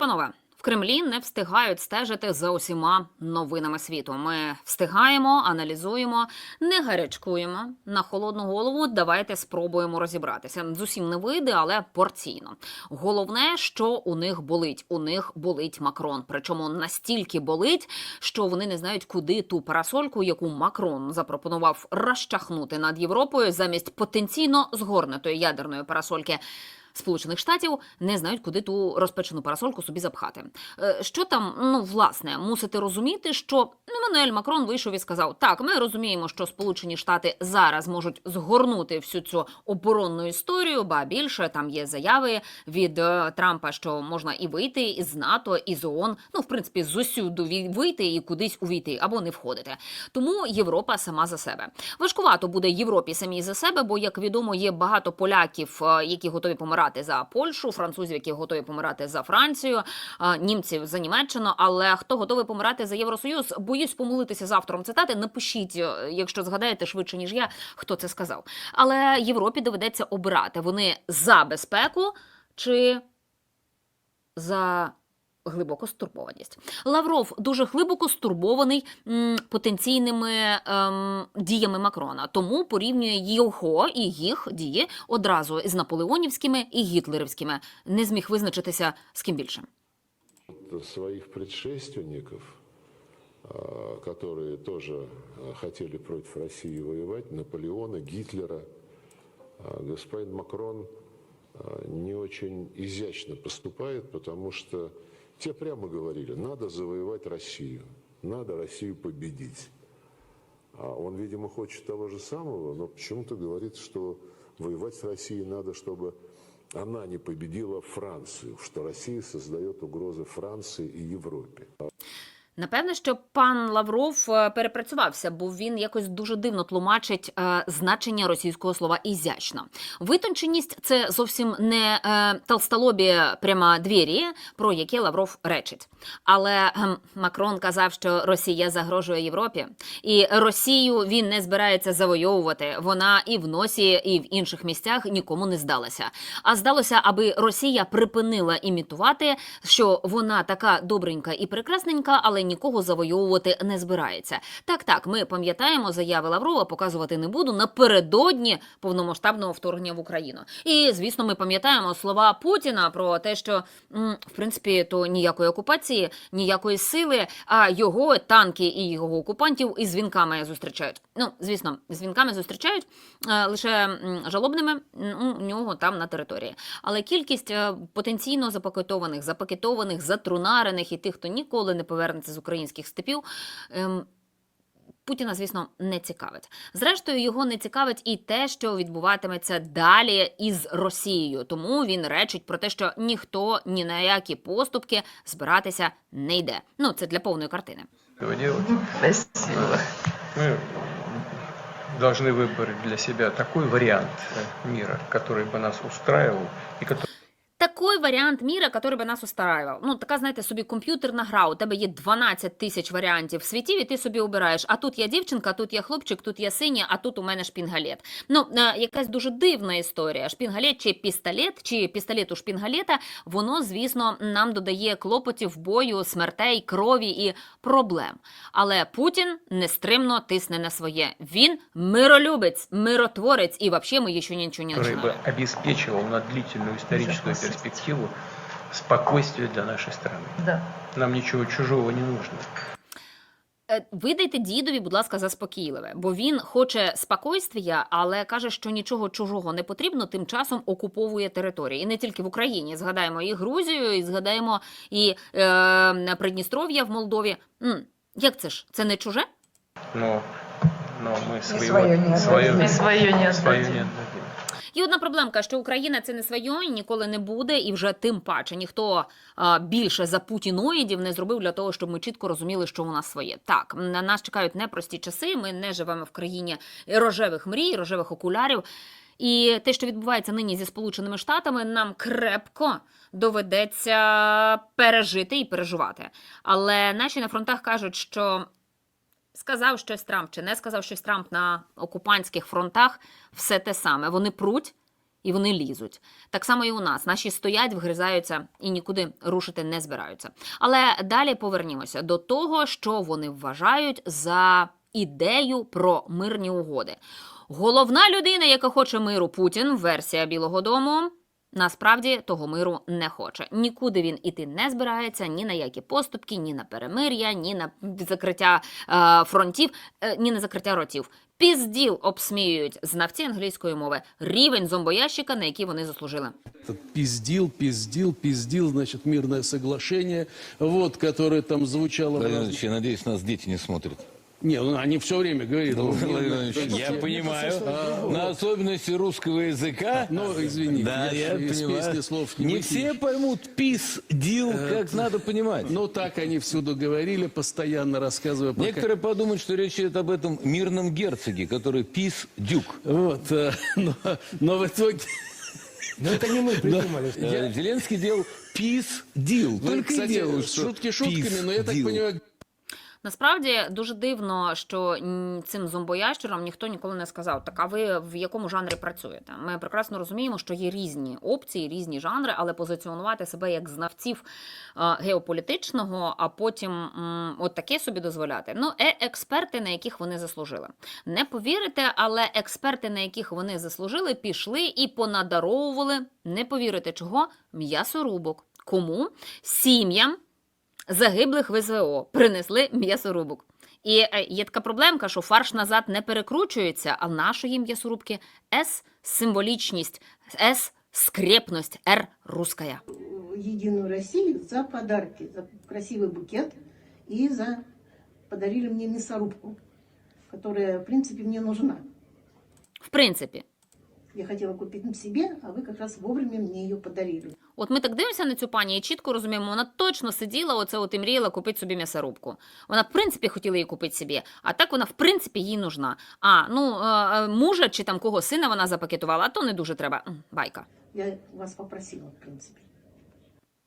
панове. В Кремлі не встигають стежити за усіма новинами світу. Ми встигаємо, аналізуємо, не гарячкуємо на холодну голову. Давайте спробуємо розібратися. З усім не вийде, але порційно. Головне, що у них болить. У них болить Макрон. Причому настільки болить, що вони не знають, куди ту парасольку, яку Макрон запропонував розчахнути над Європою замість потенційно згорнутої ядерної парасольки. Сполучених Штатів не знають, куди ту розпечену парасольку собі запхати. Е, Що там, ну власне, мусите розуміти, що Еммануель Макрон вийшов і сказав: так, ми розуміємо, що Сполучені Штати зараз можуть згорнути всю цю оборонну історію, ба більше там є заяви від е, Трампа, що можна і вийти із НАТО, і з ООН, ну в принципі, з усюду вийти і кудись увійти або не входити. Тому Європа сама за себе. Важкувато буде Європі самій за себе, бо як відомо, є багато поляків, е, які готові помирати за Польщу, французів, які готові помирати за Францію, німців за Німеччину. Але хто готовий помирати за Євросоюз? Боюсь помилитися з автором цитати. Напишіть, е, якщо згадаєте швидше ніж я, хто це сказав. Але Європі доведеться обирати вони за безпеку чи за глибоку стурбованість. Лавров дуже глибоко стурбований потенційними ем, діями Макрона, тому порівнює його і їх дії одразу з наполеонівськими і гітлерівськими. Не зміг визначитися з ким більше. своих предшественников, а, которые тоже а, хотели против России Наполеона, Гитлера, а, господин Макрон а, не очень изящно поступает, потому что те прямо говорили, надо завоевать Россию, надо Россию победить. А он, видимо, хочет того же самого, но почему-то говорит, что воевать с Россией надо, чтобы она не победила Францию, что Россия создает угрозы Франции и Европе. Напевне, що пан Лавров е, перепрацювався, бо він якось дуже дивно тлумачить е, значення російського слова ізящно. Витонченість це зовсім не е, толстолобі прямо двері, про які Лавров речить. Але ем, Макрон казав, що Росія загрожує Європі, і Росію він не збирається завойовувати. Вона і в носі, і в інших місцях нікому не здалася. А здалося, аби Росія припинила імітувати, що вона така добренька і прекрасненька, але нікого завойовувати не збирається. Так, так, ми пам'ятаємо заяви Лаврова, показувати не буду напередодні повномасштабного вторгнення в Україну. І звісно, ми пам'ятаємо слова Путіна про те, що в принципі то ніякої окупації, ніякої сили, а його танки і його окупантів із дзвінками зустрічають. Ну, звісно, дзвінками зустрічають е, лише жалобними у нього там на території. Але кількість е, потенційно запакетованих, запакетованих, затрунарених і тих, хто ніколи не повернеться з українських степів. ем, Путіна, звісно, не цікавить. Зрештою, його не цікавить і те, що відбуватиметься далі із Росією. Тому він речить про те, що ніхто ні на які поступки збиратися не йде. Ну, це для повної картини. этого делать. Спасибо. Мы должны выбрать для себя такой вариант э, мира, который бы нас устраивал и который Такий варіант міра, який би нас устраивав. Ну, така, знаєте, собі комп'ютерна гра. У тебе є 12 тисяч варіантів світів, і ти собі обираєш. А тут я дівчинка, тут я хлопчик, тут я синя, а тут у мене шпінгалет. Ну, е, якась дуже дивна історія. Шпінгалет чи пістолет, чи пістолет у шпінгалета, воно, звісно, нам додає клопотів бою, смертей, крові і проблем. Але Путін нестримно тисне на своє. Він миролюбець, миротворець, і взагалі ми ще нічого не бы починали. обеспечивал на длительную историческую перспективу спокойствие для нашей страны. Да. Нам ничего чужого не нужно. Е, Видайте дідові, будь ласка, заспокійливе, бо він хоче спокойствія, але каже, що нічого чужого не потрібно, тим часом окуповує території. І не тільки в Україні. Згадаємо і Грузію, і згадаємо і е, Придністров'я в Молдові. М, як це ж? Це не чуже? Но, но мы своего, своё не свое, отдадим. И своё не Є одна проблемка, що Україна це не своє, і ніколи не буде, і вже тим паче ніхто більше за путіноїдів не зробив для того, щоб ми чітко розуміли, що у нас своє. Так, на нас чекають непрості часи. Ми не живемо в країні рожевих мрій, рожевих окулярів. І те, що відбувається нині зі Сполученими Штатами, нам крепко доведеться пережити і переживати. Але наші на фронтах кажуть, що сказав щось Трамп чи не сказав щось Трамп на окупантських фронтах, все те саме. Вони пруть і вони лізуть. Так само і у нас. Наші стоять, вгризаються і нікуди рушити не збираються. Але далі повернімося до того, що вони вважають за ідею про мирні угоди. Головна людина, яка хоче миру, Путін, версія Білого Дому. Насправді того миру не хоче. Нікуди він іти не збирається, ні на які поступки, ні на перемир'я, ні на закриття е, фронтів, е, ні на закриття ротів. Пізділ обсміюють знавці англійської мови рівень зомбоящика, на який вони заслужили. Этот пиздил, пиздил, пиздил, значит, мирное соглашение, вот, которое там звучало. Владимир Ильич, я надеюсь, нас дети не смотрят. Не, ну, они все время говорят. Ну, ну, я э, понимаю, на особенности русского языка. Ну, извините, Да, я, я из понимаю. песни слов не, Не все поймут пис, дил, как надо понимать. Ну, так они всюду говорили, постоянно рассказывая. пока- Некоторые подумают, что речь идет об этом мирном герцоге, который пис дюк. Вот, э, но, но в итоге... Но это не мы придумали. Э, Зеленский делал пис дил. Только и кстати, делал, что шутки шутками, peace но я так deal. понимаю, Насправді дуже дивно, що цим зомбоящерам ніхто ніколи не сказав, так а ви в якому жанрі працюєте? Ми прекрасно розуміємо, що є різні опції, різні жанри, але позиціонувати себе як знавців геополітичного, а потім от таке собі дозволяти. Ну, е, експерти, на яких вони заслужили. Не повірите, але експерти, на яких вони заслужили, пішли і понадаровували, не повірите чого, м'ясорубок. Кому? Сім'ям загиблих в СВО принесли м'ясорубок. І е, є така проблемка, що фарш назад не перекручується, а нашої м'ясорубки С символічність, С скрепність, Р руская. Единую Россию за подарки, за красивый букет и за подарили мне мясорубку, которая, в принципе, мне нужна. В принципі, Я хотіла купити собі, а ви якраз вовремя мені її подарили. от ми так дивимося на цю пані і чітко розуміємо, вона точно сиділа, оце от і мріяла купити собі м'ясорубку. Вона, в принципі, хотіла її купити собі, а так вона, в принципі, їй нужна. А ну е, е, мужа чи там кого сина вона запакетувала, а то не дуже треба. Байка. Я вас попросила, в принципе.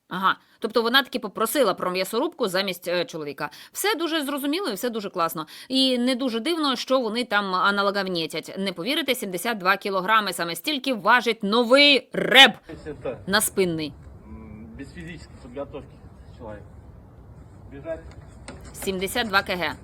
Ага, тобто вона таки попросила про м'ясорубку замість е, чоловіка. Все дуже зрозуміло і все дуже класно. І не дуже дивно, що вони там аналогавнєтять. Не повірите, 72 кілограми саме стільки важить новий реб на спинний. без фізичної підготовки чоловік. Біжать. 72 кг.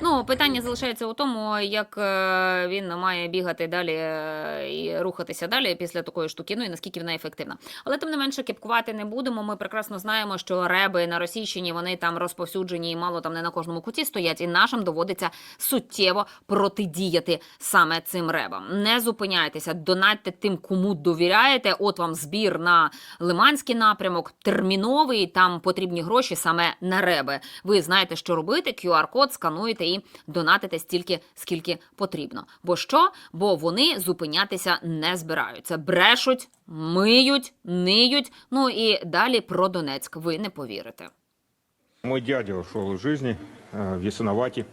Ну, питання залишається у тому, як е, він має бігати далі е, і рухатися далі після такої штуки, ну і наскільки вона ефективна. Але тим не менше кепкувати не будемо. Ми прекрасно знаємо, що реби на Російщині вони там розповсюджені і мало там не на кожному куті стоять, і нашим доводиться суттєво протидіяти саме цим ребам. Не зупиняйтеся, донатьте тим, кому довіряєте. От вам збір на Лиманський напрямок, терміновий. Там потрібні гроші саме на реби. Ви знаєте, що робити. QR-код скануєте і донатите стільки, скільки потрібно. Бо що? Бо вони зупинятися не збираються. Брешуть, миють, ниють. Ну і далі про Донецьк. Ви не повірите. Мой дядя ушел из жизни э, в Ясиновате.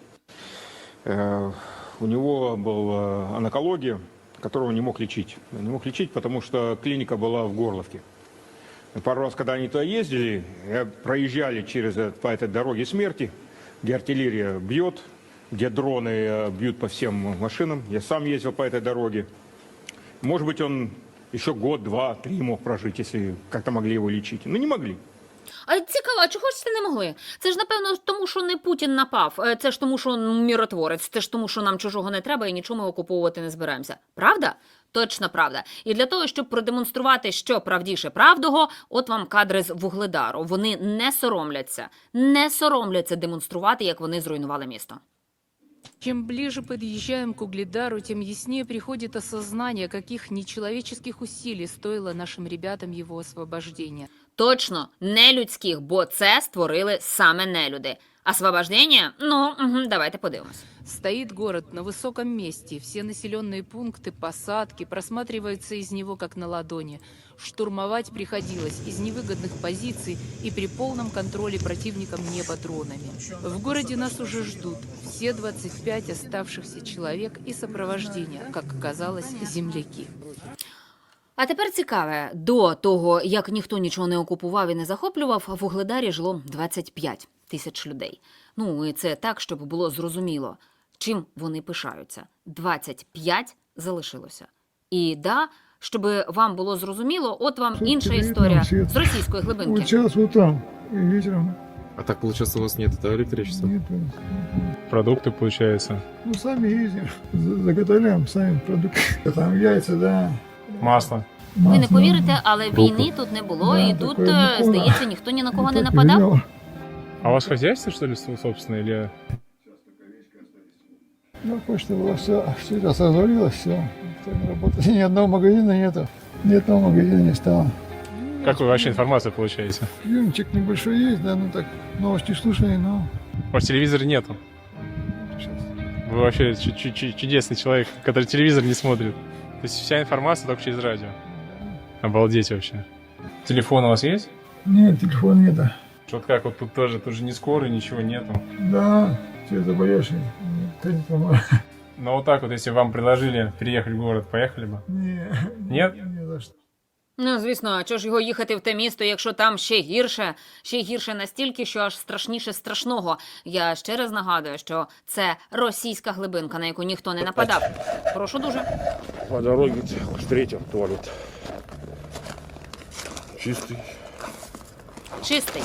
Э, У него была онкология, которую не мог лечить. Не мог лечить, потому что клиника была в Горловке. И Пару раз, когда они туда ездили, э, проезжали через, э, по этой дороге смерти, где артиллерия бьет, где дроны э, бьют по всем машинам. Я сам ездил по этой дороге. Может быть, он еще год, два, три мог прожить, если как-то могли его лечить. Но не могли. А цікаво, а чого ж це не могли? Це ж напевно тому, що не Путін напав. Е, Це ж тому, що міротворець. Це ж тому, що нам чужого не треба і нічого ми окуповувати не збираємося. Правда? Точно правда. І для того, щоб продемонструвати, що правдіше правдого, от вам кадри з вугледару. Вони не соромляться, не соромляться демонструвати, як вони зруйнували місто. Чем ближе подъезжаем к Угледару, тем яснее приходит осознание, каких нечеловеческих усилий стоило нашим ребятам его освобождение. Точно не людських, бо це створили саме нелюди. Освобождення? Ну, угу, давайте подивимось. Стоит город на высоком месте, все населенные пункты, посадки просматриваются из него как на ладони. Штурмовать приходилось из невыгодных позиций и при полном контроле противником неба дронами. В городе нас уже ждут все 25 оставшихся человек и сопровождение, как оказалось, земляки. А тепер цікаве, до того, як ніхто нічого не окупував і не захоплював, в Угледарі жило 25 тисяч людей. Ну, і це так, щоб було зрозуміло. чим вони пишаються. 25 залишилося. І да, щоб вам було зрозуміло, от вам інша історія з російської глибинки. Сейчас утром и вечером А так, получается, у вас нет этого электричества? нет. Продукты, получается. Ну, сами ездим, за- заготовляем сами продукты. Там яйца, да. Масло. Ви не масло. повірите, але війни тут не було, Да, і тут, такое е, не було. здається, ніхто ні на кого не Так нападав. А у вас хозяйство, что ли, собственное, или... Ну, почта была все, сейчас развалилось, все. Никто не работает. Ни одного магазина нету. Ни одного магазина не стало. Как вы вообще информацию получаете? Приемчик небольшой есть, да, ну так, новости слушали, но У вас телевизора нету. Вы вообще чу- чу- чу- чудесный человек, который телевизор не смотрит. То есть вся информация только через радио. Обалдеть вообще. Телефон у вас есть? Нет, телефона нету. Вот как вот тут тоже, тут же не скоро, ничего нету. Да, все заболевшие. Никто не помогает. Но вот так вот, если вам предложили переехать в город, поехали бы? Не, Нет? Не за что. Ну, звісно, а чого ж його їхати в те місто, якщо там ще гірше, ще гірше настільки, що аж страшніше страшного. Я ще раз нагадую, що це російська глибинка, на яку ніхто не нападав. Прошу дуже. По дороге встретил туалет. Чистый. Чистий.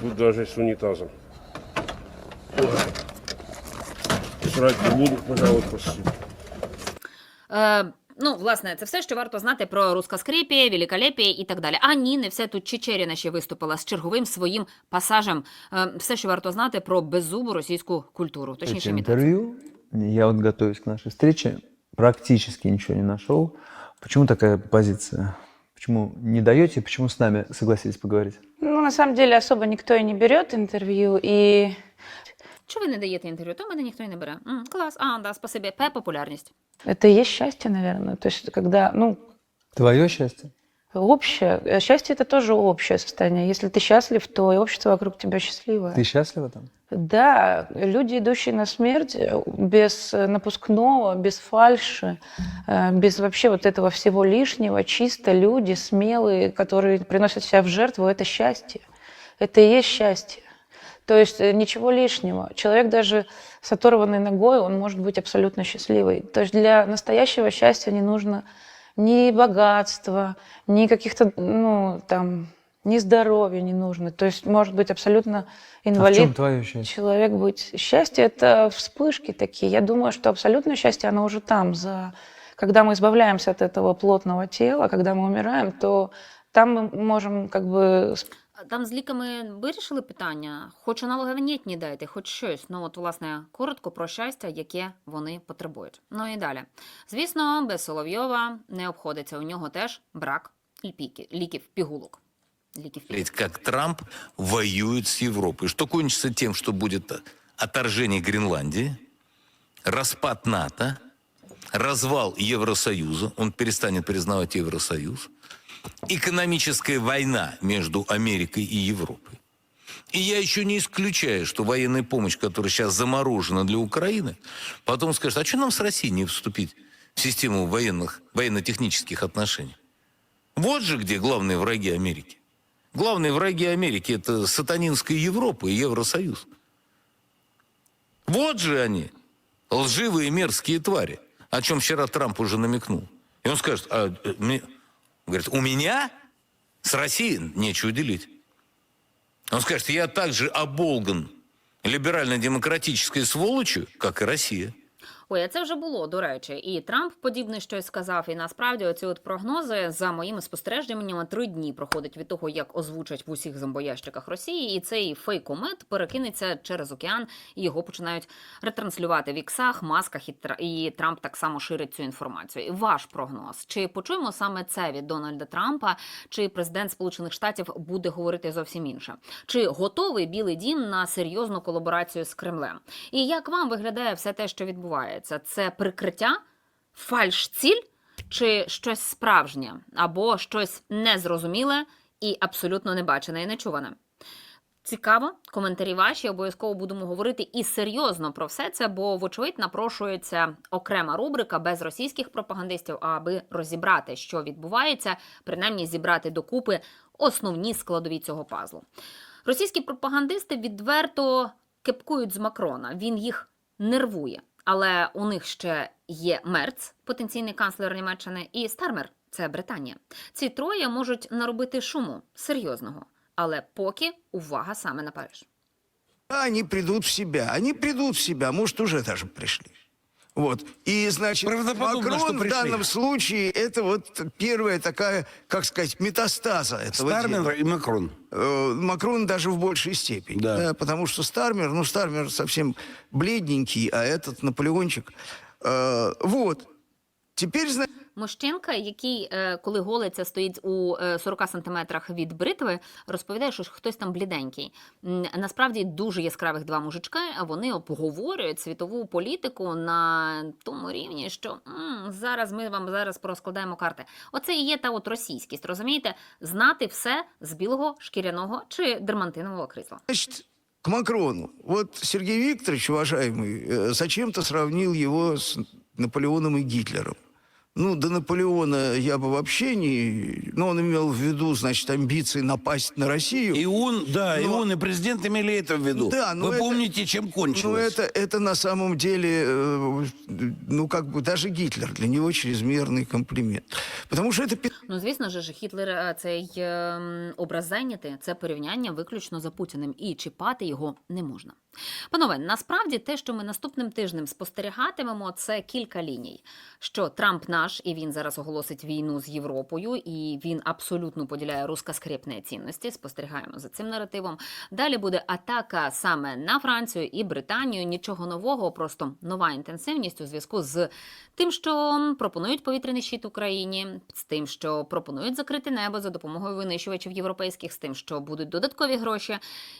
Тут даже с унитазом. Срать не буду, пожалуй, спасибо. Е, ну, власне, це все, що варто знати про рускоскрипі, великолепі і так далі. А ні, не все тут Чечеріна ще виступила з черговим своїм пасажем. Е, все, що варто знати про беззубу російську культуру. Точніше, интервью, я вот готовясь к нашей встрече, практически ничего не нашел. Почему такая позиция? Почему не даете, почему с нами согласились поговорить? Ну, на самом деле, особо никто и не берет интервью, и Чого ви не даєте інтерв'ю? То мене ніхто і не бере. М, клас, а, да, спасибі. П популярність. это и есть счастье, наверное. То есть, когда, ну, Твое счастье? Общее, э, счастье это тоже общее состояние. Если ты счастлив, то и общество вокруг тебя счастливое. Ты счастлива там? Да, люди, идущие на смерть э, без напускного, без фальши, э, без вообще вот этого всего лишнего, чисто люди смелые, которые приносят себя в жертву, это счастье. Это и есть счастье. То есть ничего лишнего. Человек даже с оторванной ногой, он может быть абсолютно счастливый. То есть для настоящего счастья не нужно ни богатства, ни каких-то, ну, там, ни здоровья не нужно. То есть может быть абсолютно А в инвалид чем твое счастье? человек быть. Счастье – это вспышки такие. Я думаю, что абсолютное счастье, оно уже там. За... Когда мы избавляемся от этого плотного тела, когда мы умираем, то там мы можем как бы... Там з ліками вирішили питання, хоч аналоговнітні дайте, хоч щось. Ну от, власне, коротко про щастя, яке вони потребують. Ну і далі. Звісно, без Соловйова не обходиться. У нього теж брак ліпіки, ліків, пігулок. Ліків пігулок. как Трамп воюет с Европой. Что кончится тем, что будет отторжение Гренландии, распад НАТО, развал Евросоюза, он перестанет признавать Евросоюз, экономическая война между Америкой и Европой. И я еще не исключаю, что военная помощь, которая сейчас заморожена для Украины, потом скажет, а что нам с Россией не вступить в систему военных, военно-технических отношений? Вот же где главные враги Америки. Главные враги Америки – это сатанинская Европа и Евросоюз. Вот же они, лживые мерзкие твари, о чем вчера Трамп уже намекнул. И он скажет, а, э, мне- говорит, у меня с Россией нечего делить. Он скажет, я также оболган либерально-демократической сволочью, как и Россия. Ой, а це вже було, до речі. І Трамп подібне щось сказав. І насправді оці от прогнози за моїми спостереженнями три дні проходить від того, як озвучать в усіх зомбоящиках Росії, і цей фейкомет перекинеться через океан, і його починають ретранслювати в іксах, масках, і, і Трамп так само ширить цю інформацію. І ваш прогноз: чи почуємо саме це від Дональда Трампа, чи президент Сполучених Штатів буде говорити зовсім інше? Чи готовий Білий Дім на серйозну колаборацію з Кремлем? І як вам виглядає все те, що відбувається? Це прикриття, фальш-ціль чи щось справжнє, або щось незрозуміле і абсолютно небачене і нечуване? Цікаво, коментарі ваші обов'язково будемо говорити і серйозно про все це, бо, вочевидь, напрошується окрема рубрика без російських пропагандистів, аби розібрати, що відбувається, принаймні зібрати докупи основні складові цього пазлу. Російські пропагандисти відверто кепкують з Макрона. Він їх нервує. Але у них ще є Мерц, потенційний канцлер Німеччини, і Стармер це Британія. Ці троє можуть наробити шуму серйозного. Але поки увага саме на Париж. Они придут в себя. Они придут в себя, может, уже даже пришли. Вот. И, значит, Правдоподобно, Макрон что в пришли. данном случае это вот первая такая, как сказать, метастаза этого Стармер дела. и Макрон. Э, Макрон даже в большей степени. Да. потому что Стармер, ну, Стармер совсем бледненький, а этот Наполеончик. э, вот. Теперь, значит, Мощенка, який, е, коли голиться, стоїть у е, 40 сантиметрах від бритви, розповідає, що хтось там бліденький. Насправді дуже яскравих два мужички, а вони обговорюють світову політику на тому рівні, що м, зараз ми вам зараз порозкладаємо карти. Оце і є та от російськість, розумієте? Знати все з білого шкіряного чи дермантинового крісла. К Макрону. Вот Сергей Викторович, уважаемый, э, зачем-то сравнил его с Наполеоном и Гитлером. Ну, до Наполеона я бы вообще не... Ну, он имел в виду, значит, амбиции напасть на Россию. И он, да, и Но- он, и президент имели это в виду. Да, но Вы это- помните, чем Ну, кончилось? это, это на самом деле, э, ну, как бы, даже Гитлер, для него чрезмерный комплимент. Потому что это пи- Ну, звісно ж, Гітлер е, цей ем, образ зайняти це порівняння виключно за Путіним, і чіпати його не можна. Панове, насправді те, що ми наступним тижнем спостерігатимемо, це кілька ліній. Що Трамп наш, і він зараз оголосить війну з Європою, і він абсолютно поділяє рускоскрепні цінності. Спостерігаємо за цим наративом. Далі буде атака саме на Францію і Британію. Нічого нового, просто нова інтенсивність у зв'язку з тим, що пропонують повітряний щит Україні, з тим, що пропонують закрити небо за допомогою винищувачів європейських, з тим, що будуть додаткові гроші.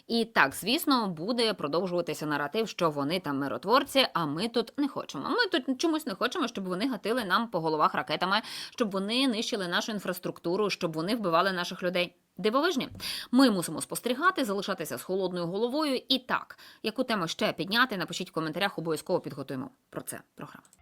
І так, звісно, буде продовжуватися наратив, що вони там миротворці, а ми тут не хочемо. Ми тут чомусь не хочемо, щоб вони гатили нам по головах ракетами, щоб вони нищили нашу інфраструктуру, щоб вони вбивали наших людей. Дивовижні, ми мусимо спостерігати, залишатися з холодною головою. І так, яку тему ще підняти, напишіть в коментарях, обов'язково підготуємо про це програму.